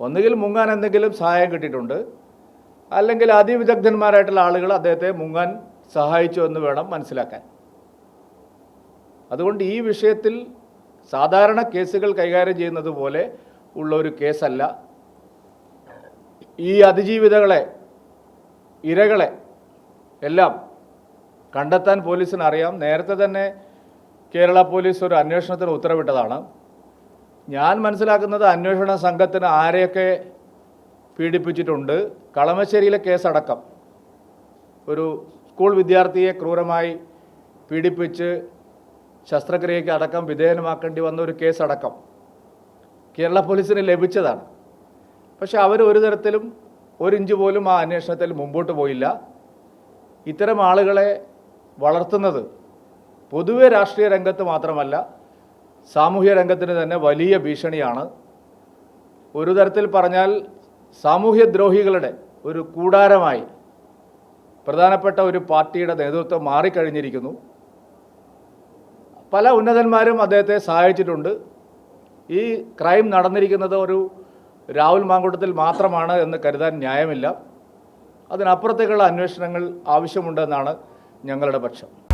ഒന്നുകിൽ മുങ്ങാൻ എന്തെങ്കിലും സഹായം കിട്ടിയിട്ടുണ്ട് അല്ലെങ്കിൽ അതിവിദഗ്ധന്മാരായിട്ടുള്ള ആളുകൾ അദ്ദേഹത്തെ മുങ്ങാൻ സഹായിച്ചു എന്ന് വേണം മനസ്സിലാക്കാൻ. അതുകൊണ്ട് ഈ വിഷയത്തിൽ സാധാരണ കേസുകൾ കൈകാര്യം ചെയ്യുന്നത് പോലെ ഉള്ള ഒരു കേസല്ല. ഈ അതിജീവിതകളെ ഇരകളെ എല്ലാം കണ്ടെത്താൻ പോലീസിന് അറിയാം നേരത്തെ തന്നെ കേരള പോലീസ് ഒരു അന്വേഷണത്തിന് ഉത്തരവിട്ടതാണ്. ഞാൻ മനസ്സിലാക്കുന്നത് അന്വേഷണ സംഘത്തിന് ആരെയൊക്കെ പീഡിപ്പിച്ചിട്ടുണ്ട്? കളമശ്ശേരിയിലെ കേസടക്കം. ഒരു സ്കൂൾ വിദ്യാർത്ഥിയെ ക്രൂരമായി പീഡിപ്പിച്ച് ശസ്ത്രക്രിയയ്ക്ക് അടക്കം വിധേയനമാക്കേണ്ടി വന്ന ഒരു കേസടക്കം കേരള പോലീസിന് ലഭിച്ചതാണ്. പക്ഷെ അവർ ഒരു തരത്തിലും ഒരു ഇഞ്ച് പോലും ആ അന്വേഷണത്തിൽ മുമ്പോട്ട് പോയില്ല. ഇത്തരം ആളുകളെ വളർത്തുന്നത് പൊതുവെ രാഷ്ട്രീയ രംഗത്ത് മാത്രമല്ല സാമൂഹ്യ രംഗത്തിന് തന്നെ വലിയ ഭീഷണിയാണ്. ഒരു തരത്തിൽ പറഞ്ഞാൽ സാമൂഹ്യദ്രോഹികളുടെ ഒരു കൂടാരമായി പ്രധാനപ്പെട്ട ഒരു പാർട്ടിയുടെ നേതൃത്വം മാറിക്കഴിഞ്ഞിരിക്കുന്നു. പല ഉന്നതന്മാരും അദ്ദേഹത്തെ സഹായിച്ചിട്ടുണ്ട്. ഈ ക്രൈം നടന്നിരിക്കുന്നത് ഒരു രാഹുൽ മാങ്കൂട്ടത്തിൽ മാത്രമാണ് എന്ന് കരുതാൻ ന്യായമില്ല. അതിനപ്പുറത്തേക്കുള്ള അന്വേഷണങ്ങൾ ആവശ്യമുണ്ടെന്നാണ് ഞങ്ങളുടെ പക്ഷം.